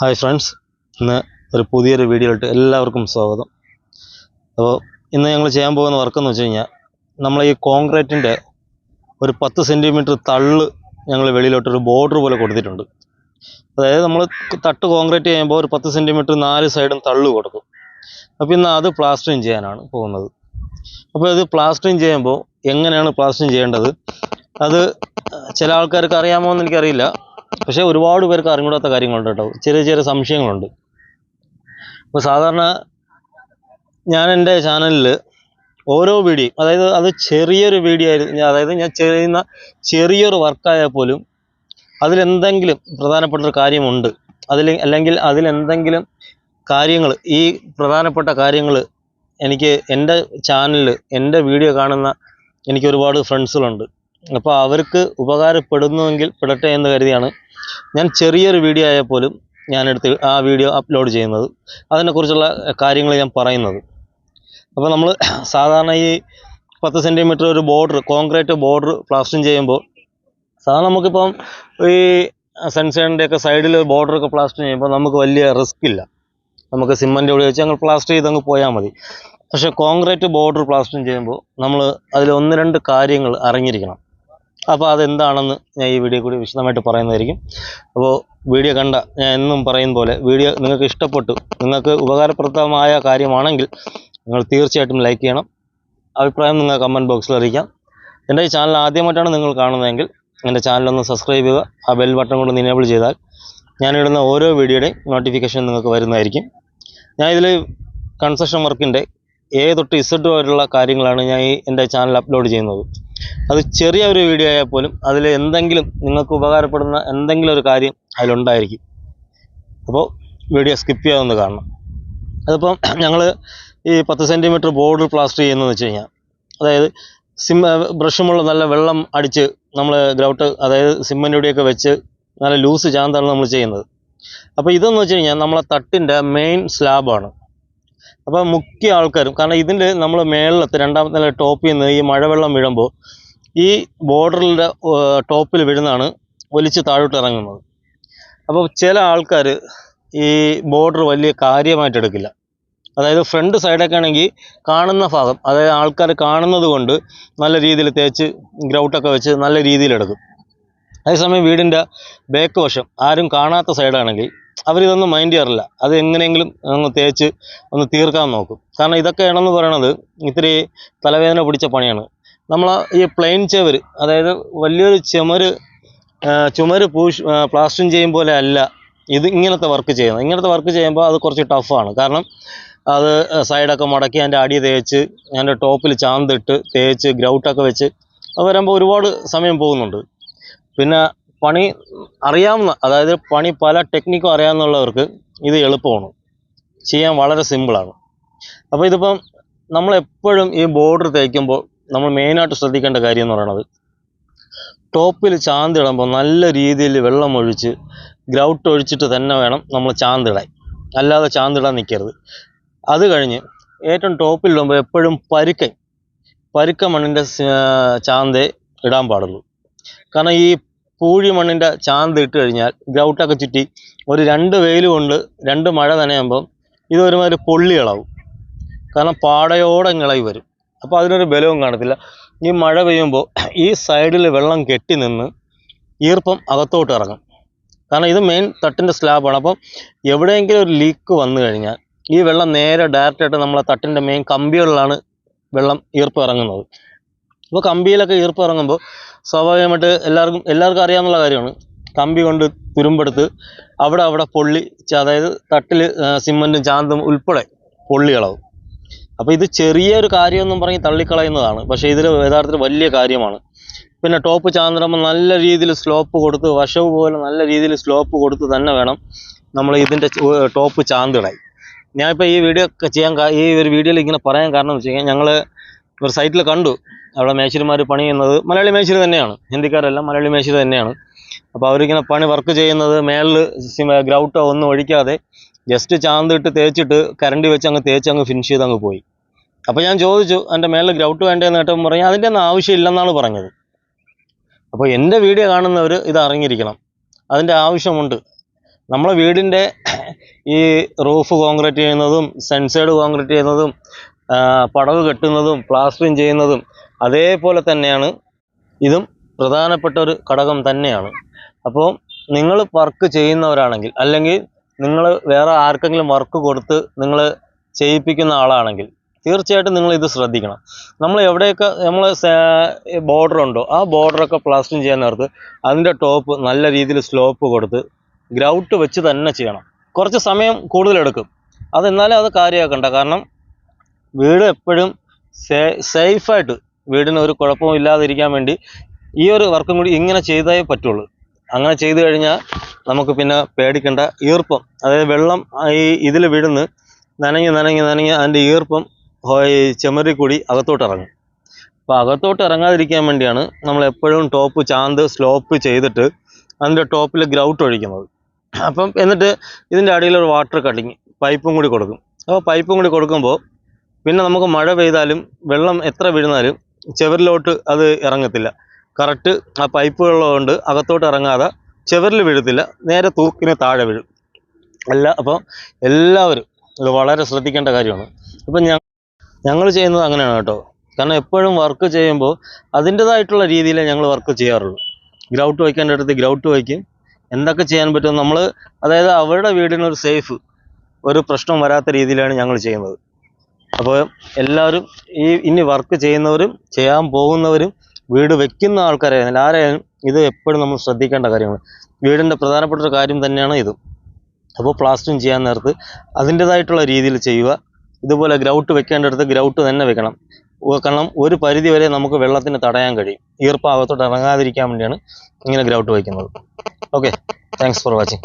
Hi friends ഇന്ന് ഒരു പുതിയൊരു വീഡിയോയിലിട്ട് എല്ലാവർക്കും സ്വാഗതം. അപ്പോൾ ഇന്ന് ഞങ്ങൾ ചെയ്യാൻ പോകുന്ന വർക്ക് എന്ന് വെച്ച് കഴിഞ്ഞാൽ നമ്മൾ ഈ കോൺക്രീറ്റിന്റെ ഒരു പത്ത് സെന്റിമീറ്റർ തള്ള് ഞങ്ങൾ വെളിയിലോട്ടൊരു ബോർഡർ പോലെ കൊടുത്തിട്ടുണ്ട്. അതായത് നമ്മൾ തട്ട് കോൺക്രീറ്റ് ചെയ്യുമ്പോൾ ഒരു പത്ത് സെന്റിമീറ്റർ നാല് സൈഡും തള്ള് കൊടുക്കും. അപ്പോൾ ഇന്ന് അത് പ്ലാസ്റ്ററിങ് ചെയ്യാനാണ് പോകുന്നത്. അപ്പോൾ ഇത് പ്ലാസ്റ്ററിങ് ചെയ്യുമ്പോൾ എങ്ങനെയാണ് പ്ലാസ്റ്ററിങ് ചെയ്യേണ്ടത്? അത് ചില ആൾക്കാർക്ക് അറിയാമോ എന്ന് എനിക്കറിയില്ല. പക്ഷേ ഒരുപാട് പേർക്ക് അറിഞ്ഞൂടാത്ത കാര്യങ്ങളുണ്ട് കേട്ടോ. ചെറിയ ചെറിയ സംശയങ്ങളുണ്ട്. അപ്പോൾ സാധാരണ ഞാൻ എന്റെ ചാനലിൽ ഓരോ വീഡിയോ അതായത് അത് ചെറിയൊരു വീഡിയോ ആയിരുന്നു അതായത് ഞാൻ ചെയ്യുന്ന ചെറിയൊരു വർക്കായാൽ പോലും അതിലെന്തെങ്കിലും പ്രധാനപ്പെട്ട ഒരു കാര്യമുണ്ട് അതിൽ അല്ലെങ്കിൽ അതിലെന്തെങ്കിലും കാര്യങ്ങൾ ഈ പ്രധാനപ്പെട്ട കാര്യങ്ങൾ എനിക്ക് എന്റെ ചാനലിൽ എന്റെ വീഡിയോ കാണുന്ന എനിക്ക് ഒരുപാട് ഫ്രണ്ട്സുകളുണ്ട്. അപ്പോൾ അവർക്ക് ഉപകാരപ്പെടുന്നുവെങ്കിൽ പെടട്ടെ എന്ന് കരുതിയാണ് ഞാൻ ചെറിയൊരു വീഡിയോ ആയാൽ പോലും ഞാനെടുത്ത് ആ വീഡിയോ അപ്ലോഡ് ചെയ്യുന്നത്. അതിനെക്കുറിച്ചുള്ള കാര്യങ്ങൾ ഞാൻ പറയുന്നത്. അപ്പോൾ നമ്മൾ സാധാരണ ഈ പത്ത് സെന്റിമീറ്റർ ഒരു ബോർഡർ കോൺക്രീറ്റ് ബോർഡർ പ്ലാസ്റ്ററിങ് ചെയ്യുമ്പോൾ സാധാരണ നമുക്കിപ്പം ഈ സെൻസേണിന്റെയൊക്കെ സൈഡിൽ ബോർഡറൊക്കെ പ്ലാസ്റ്റർ ചെയ്യുമ്പോൾ നമുക്ക് വലിയ റിസ്ക് ഇല്ല. നമുക്ക് സിമ്മന്റ് വെച്ച് അങ്ങ് പ്ലാസ്റ്റർ ചെയ്ത് അങ്ങ് പോയാൽ മതി. പക്ഷേ കോൺക്രീറ്റ് ബോർഡർ പ്ലാസ്റ്ററിങ് ചെയ്യുമ്പോൾ നമ്മൾ അതിൽ ഒന്ന് രണ്ട് കാര്യങ്ങൾ അറിഞ്ഞിരിക്കണം. അപ്പോൾ അതെന്താണെന്ന് ഞാൻ ഈ വീഡിയോ കൂടി വിശദമായിട്ട് പറയുന്നതായിരിക്കും. അപ്പോൾ വീഡിയോ കണ്ട ഞാൻ എന്നും പറയും പോലെ വീഡിയോ നിങ്ങൾക്ക് ഇഷ്ടപ്പെട്ടു നിങ്ങൾക്ക് ഉപകാരപ്രദമായ കാര്യമാണെങ്കിൽ നിങ്ങൾ തീർച്ചയായിട്ടും ലൈക്ക് ചെയ്യണം. അഭിപ്രായം നിങ്ങൾ കമന്റ് ബോക്സിൽ അറിയിക്കാം. എന്റെ ഈ ചാനൽ ആദ്യമായിട്ടാണ് നിങ്ങൾ കാണുന്നതെങ്കിൽ എന്റെ ചാനലൊന്ന് സബ്സ്ക്രൈബ് ചെയ്യുക. ആ ബെൽ ബട്ടൺ കൊണ്ട് ഇനേബിൾ ചെയ്താൽ ഞാനിടുന്ന ഓരോ വീഡിയോയുടെയും നോട്ടിഫിക്കേഷൻ നിങ്ങൾക്ക് വരുന്നതായിരിക്കും. ഞാൻ ഇതിൽ കൺസ്ട്രക്ഷൻ വർക്കിന്റെ എ തൊട്ട് ഇസഡ് വരെയുള്ള കാര്യങ്ങളാണ് ഞാൻ ഈ എന്റെ ചാനൽ അപ്ലോഡ് ചെയ്യുന്നത്. അത് ചെറിയ ഒരു വീഡിയോ ആയാൽ പോലും അതിൽ എന്തെങ്കിലും നിങ്ങൾക്ക് ഉപകാരപ്പെടുന്ന എന്തെങ്കിലും ഒരു കാര്യം അതിലുണ്ടായിരിക്കും. അപ്പോൾ വീഡിയോ സ്കിപ്പ് ചെയ്യാതൊന്ന് കാണണം. അതിപ്പം ഞങ്ങൾ ഈ പത്ത് സെന്റിമീറ്റർ ബോർഡ് പ്ലാസ്റ്റർ ചെയ്യുന്നതെന്ന് വെച്ച് കഴിഞ്ഞാൽ അതായത് സിം ബ്രഷുമുള്ള നല്ല വെള്ളം അടിച്ച് നമ്മൾ ഗ്രൗട്ട് അതായത് സിമ്മന്റെയൊക്കെ വെച്ച് നല്ല ലൂസ് ചാന്താണ് നമ്മൾ ചെയ്യുന്നത്. അപ്പോൾ ഇതെന്ന് വെച്ച് കഴിഞ്ഞാൽ നമ്മളെ തട്ടിന്റെ മെയിൻ സ്ലാബാണ് അപ്പോൾ മുഖ്യ ആൾക്കാരും കാരണം ഇതിന്റെ നമ്മൾ മേളിലത്തെ രണ്ടാമത്തെ നില ടോപ്പിൽ നിന്ന് ഈ മഴവെള്ളം വീഴുമ്പോൾ ഈ ബോർഡറിന്റെ ടോപ്പിൽ വീഴുന്നതാണ് ഒലിച്ച് താഴോട്ട് ഇറങ്ങുന്നത്. അപ്പോൾ ചില ആൾക്കാർ ഈ ബോർഡർ വലിയ കാര്യമായിട്ട് എടുക്കില്ല. അതായത് ഫ്രണ്ട് സൈഡൊക്കെ ആണെങ്കിൽ കാണുന്ന ഭാഗം അതായത് ആൾക്കാർ കാണുന്നത് കൊണ്ട് നല്ല രീതിയിൽ തേച്ച് ഗ്രൗട്ടൊക്കെ വെച്ച് നല്ല രീതിയിൽ എടുക്കും. അതേസമയം വീടിന്റെ ബാക്ക് വശം ആരും കാണാത്ത സൈഡാണെങ്കിൽ അവരിതൊന്നും മൈൻഡ് ചെയ്യാറില്ല. അത് എങ്ങനെയെങ്കിലും ഒന്ന് തേച്ച് ഒന്ന് തീർക്കാൻ നോക്കും. കാരണം ഇതൊക്കെയാണെന്ന് പറയണത് ഇത്തിരി തലവേദന പിടിച്ച പണിയാണ്. നമ്മൾ ഈ പ്ലെയിൻ ചെവർ അതായത് വലിയൊരു ചുമര് ചുമര് പൂഷ് പ്ലാസ്റ്ററിങ് ചെയ്യും പോലെ അല്ല ഇത് ഇങ്ങനത്തെ വർക്ക് ചെയ്യുന്നത്. ഇങ്ങനത്തെ വർക്ക് ചെയ്യുമ്പോൾ അത് കുറച്ച് ടഫാണ് കാരണം അത് സൈഡൊക്കെ മടക്കി അതിന്റെ അടി തേച്ച് അതിന്റെ ടോപ്പിൽ ചാന്തിട്ട് തേച്ച് ഗ്രൗട്ടൊക്കെ വെച്ച് അത് വരുമ്പോൾ ഒരുപാട് സമയം പോകുന്നുണ്ട്. പിന്നെ പണി അറിയാവുന്ന അതായത് പണി പല ടെക്നിക്കും അറിയാവുന്നവർക്ക് ഇത് എളുപ്പമാണ്. ചെയ്യാൻ വളരെ സിമ്പിളാണ് അപ്പോൾ ഇതിപ്പം നമ്മളെപ്പോഴും ഈ ബോർഡർ തേക്കുമ്പോൾ നമ്മൾ മെയിനായിട്ട് ശ്രദ്ധിക്കേണ്ട കാര്യം എന്ന് പറയുന്നത് ടോപ്പിൽ ചാന്തിടുമ്പോൾ നല്ല രീതിയിൽ വെള്ളം ഒഴിച്ച് ഗ്രൗട്ട് ഒഴിച്ചിട്ട് തന്നെ വേണം നമ്മൾ ചാന്തിടാൻ അല്ലാതെ ചാന്തിടാൻ നിൽക്കരുത് അത് കഴിഞ്ഞ് ഏറ്റവും ടോപ്പിൽ ഇടുമ്പോൾ എപ്പോഴും പരുക്കൻ പരുക്ക മണ്ണിന്റെ ചാന്തേ ഇടാൻ പാടുള്ളൂ. കാരണം ഈ പൂഴി മണ്ണിന്റെ ചാന്ത് ഇട്ട് കഴിഞ്ഞാൽ ഗ്രൗട്ടൊക്കെ ചുറ്റി ഒരു രണ്ട് വെയിൽ കൊണ്ട് രണ്ട് മഴ നനയുമ്പം ഇത് ഒരുമാതിരി പൊള്ളി ഇളവും കാരണം പാടയോടെ ഇളകി വരും. അപ്പോൾ അതിനൊരു ബലവും കാണത്തില്ല. ഈ മഴ പെയ്യുമ്പോൾ ഈ സൈഡിൽ വെള്ളം കെട്ടി നിന്ന് ഈർപ്പം അകത്തോട്ട് ഇറങ്ങും. കാരണം ഇത് മെയിൻ തട്ടിന്റെ സ്ലാബാണ്. അപ്പം എവിടെയെങ്കിലും ഒരു ലീക്ക് വന്നു കഴിഞ്ഞാൽ ഈ വെള്ളം നേരെ ഡയറക്റ്റായിട്ട് നമ്മളെ തട്ടിന്റെ മെയിൻ കമ്പികളിലാണ് വെള്ളം ഈർപ്പം ഇറങ്ങുന്നത്. അപ്പോൾ കമ്പിയിലൊക്കെ ഈർപ്പം ഇറങ്ങുമ്പോൾ സ്വാഭാവികമായിട്ട് എല്ലാവർക്കും എല്ലാവർക്കും അറിയാവുന്ന കാര്യമാണ്. കമ്പി കൊണ്ട് തുരുമ്പെടുത്ത് അവിടെ അവിടെ പൊള്ളി അതായത് തട്ടിൽ സിമന്റും ചാന്തും ഉൾപ്പെടെ പൊള്ളി ഇളവും അപ്പോൾ ഇത് ചെറിയൊരു കാര്യമെന്നും പറഞ്ഞ് തള്ളിക്കളയുന്നതാണ്. പക്ഷേ ഇതിൽ യഥാർത്ഥത്തിൽ വലിയ കാര്യമാണ്. പിന്നെ ടോപ്പ് ചാന്തിടുമ്പോൾ നല്ല രീതിയിൽ സ്ലോപ്പ് കൊടുത്ത് വശവ് പോലെ നല്ല രീതിയിൽ സ്ലോപ്പ് കൊടുത്ത് തന്നെ വേണം നമ്മൾ ഇതിന്റെ ടോപ്പ് ചാന്തിടാൻ. ഞാനിപ്പോൾ ഈ വീഡിയോ ഒക്കെ ചെയ്യാൻ ഈ ഒരു വീഡിയോയിൽ ഇങ്ങനെ പറയാൻ കാരണം എന്ന് വെച്ച് കഴിഞ്ഞാൽ ഞങ്ങൾ ഒരു സൈറ്റിൽ കണ്ടു. അവിടെ മേശിരിമാർ പണി ചെയ്യുന്നത് മലയാളി മേശിരി തന്നെയാണ്. ഹിന്ദിക്കാരല്ല മലയാളി മേശിരി തന്നെയാണ്. അപ്പോൾ അവരിങ്ങനെ പണി വർക്ക് ചെയ്യുന്നത് മേളിൽ ഗ്രൗട്ടോ ഒന്നും ഒഴിക്കാതെ ജസ്റ്റ് ചാന്തിട്ട് തേച്ചിട്ട് കരണ്ടി വെച്ച് അങ്ങ് തേച്ച് അങ്ങ് ഫിനിഷ് ചെയ്ത് അങ്ങ് പോയി. അപ്പോൾ ഞാൻ ചോദിച്ചു എന്റെ മേളിൽ ഗ്രൗട്ട് വേണ്ടതെന്ന് കേട്ടപ്പോൾ പറഞ്ഞു അതിന്റെ ഒന്നും ആവശ്യമില്ലെന്നാണ് പറഞ്ഞത്. അപ്പോൾ എന്റെ വീഡിയോ കാണുന്നവർ ഇത് അറിഞ്ഞിരിക്കണം. അതിന്റെ ആവശ്യമുണ്ട്. നമ്മളെ വീടിന്റെ ഈ റൂഫ് കോൺക്രീറ്റ് ചെയ്യുന്നതും സെൻസൈഡ് കോൺക്രീറ്റ് ചെയ്യുന്നതും പടവ് കെട്ടുന്നതും പ്ലാസ്റ്ററിങ് ചെയ്യുന്നതും അതേപോലെ തന്നെയാണ്. ഇതും പ്രധാനപ്പെട്ട ഒരു ഘടകം തന്നെയാണ്. അപ്പോൾ നിങ്ങൾ വർക്ക് ചെയ്യുന്നവരാണെങ്കിൽ അല്ലെങ്കിൽ നിങ്ങൾ വേറെ ആർക്കെങ്കിലും വർക്ക് കൊടുത്ത് നിങ്ങൾ ചെയ്യിപ്പിക്കുന്ന ആളാണെങ്കിൽ തീർച്ചയായിട്ടും നിങ്ങൾ ഇത് ശ്രദ്ധിക്കണം. നമ്മൾ എവിടെയൊക്കെ നമ്മൾ ബോർഡർ ഉണ്ടോ ആ ബോർഡറൊക്കെ പ്ലാസ്റ്ററിങ് ചെയ്യാൻ നേരത്ത് അതിന്റെ ടോപ്പ് നല്ല രീതിയിൽ സ്ലോപ്പ് കൊടുത്ത് ഗ്രൗട്ട് വെച്ച് തന്നെ ചെയ്യണം. കുറച്ച് സമയം കൂടുതലെടുക്കും. അതെന്നാലും അത് കാര്യമാക്കണ്ട. കാരണം വീട് എപ്പോഴും സേ സേഫായിട്ട് വീടിന് ഒരു കുഴപ്പവും ഇല്ലാതിരിക്കാൻ വേണ്ടി ഈ ഒരു വർക്കും കൂടി ഇങ്ങനെ ചെയ്തേ പറ്റുള്ളൂ. അങ്ങനെ ചെയ്തു കഴിഞ്ഞാൽ നമുക്ക് പിന്നെ പേടിക്കേണ്ട. ഈർപ്പം അതായത് വെള്ളം ഈ ഇതിൽ വീടുന്ന് നനഞ്ഞ് നനഞ്ഞ് നനഞ്ഞ് അതിന്റെ ഈർപ്പം ഈ ചെമരി കൂടി അകത്തോട്ട് ഇറങ്ങും. അപ്പോൾ അകത്തോട്ട് ഇറങ്ങാതിരിക്കാൻ വേണ്ടിയാണ് നമ്മൾ എപ്പോഴും ടോപ്പ് ചാന്ത് സ്ലോപ്പ് ചെയ്തിട്ട് അതിന്റെ ടോപ്പിൽ ഗ്രൗട്ട് ഒഴിക്കുന്നത്. അപ്പം എന്നിട്ട് ഇതിന്റെ അടിയിലൊരു വാട്ടർ കട്ടിങ് പൈപ്പും കൂടി കൊടുക്കും. അപ്പോൾ പൈപ്പും കൂടി കൊടുക്കുമ്പോൾ പിന്നെ നമുക്ക് മഴ പെയ്താലും വെള്ളം എത്ര വീഴുന്നാലും ചെവരിലോട്ട് അത് ഇറങ്ങത്തില്ല. കറക്റ്റ് ആ പൈപ്പ് പൈപ്പുകളുള്ളതുകൊണ്ട് അകത്തോട്ട് ഇറങ്ങാതെ ചെവരിൽ വീഴത്തില്ല നേരെ തൂക്കിന് താഴെ വീഴും. അല്ല അപ്പോൾ എല്ലാവരും ഇത് വളരെ ശ്രദ്ധിക്കേണ്ട കാര്യമാണ്. ഇപ്പം ഞ ഞങ്ങൾ ചെയ്യുന്നത് അങ്ങനെയാണ് കേട്ടോ. കാരണം എപ്പോഴും വർക്ക് ചെയ്യുമ്പോൾ അതിന്റെതായിട്ടുള്ള രീതിയിലേ ഞങ്ങൾ വർക്ക് ചെയ്യാറുള്ളൂ. ഗ്രൗട്ട് വയ്ക്കേണ്ട അടുത്ത് ഗ്രൗട്ട് വയ്ക്കും. എന്തൊക്കെ ചെയ്യാൻ പറ്റും നമ്മൾ അതായത് അവരുടെ വീടിനൊരു സേഫ് ഒരു പ്രശ്നം വരാത്ത രീതിയിലാണ് ഞങ്ങൾ ചെയ്യുന്നത്. അപ്പോൾ എല്ലാവരും ഈ ഇനി വർക്ക് ചെയ്യുന്നവരും ചെയ്യാൻ പോകുന്നവരും വീട് വെക്കുന്ന ആൾക്കാരെ ആരായാലും ഇത് എപ്പോഴും നമ്മൾ ശ്രദ്ധിക്കേണ്ട കാര്യമാണ്. വീടിന്റെ പ്രധാനപ്പെട്ട ഒരു കാര്യം തന്നെയാണ് ഇത്. അപ്പോൾ പ്ലാസ്റ്ററിങ് ചെയ്യാൻ നേരത്ത് അതിന്റെതായിട്ടുള്ള രീതിയിൽ ചെയ്യുക. ഇതുപോലെ ഗ്രൗട്ട് വെക്കേണ്ടടുത്ത് ഗ്രൗട്ട് തന്നെ വെക്കണം. കാരണം ഒരു പരിധി വരെ നമുക്ക് വെള്ളത്തിന് തടയാൻ കഴിയും. ഈർപ്പാകത്തോട്ട് ഇറങ്ങാതിരിക്കാൻ വേണ്ടിയാണ് ഇങ്ങനെ ഗ്രൗട്ട് വയ്ക്കുന്നത് ഓക്കെ താങ്ക്സ് ഫോർ വാച്ചിങ്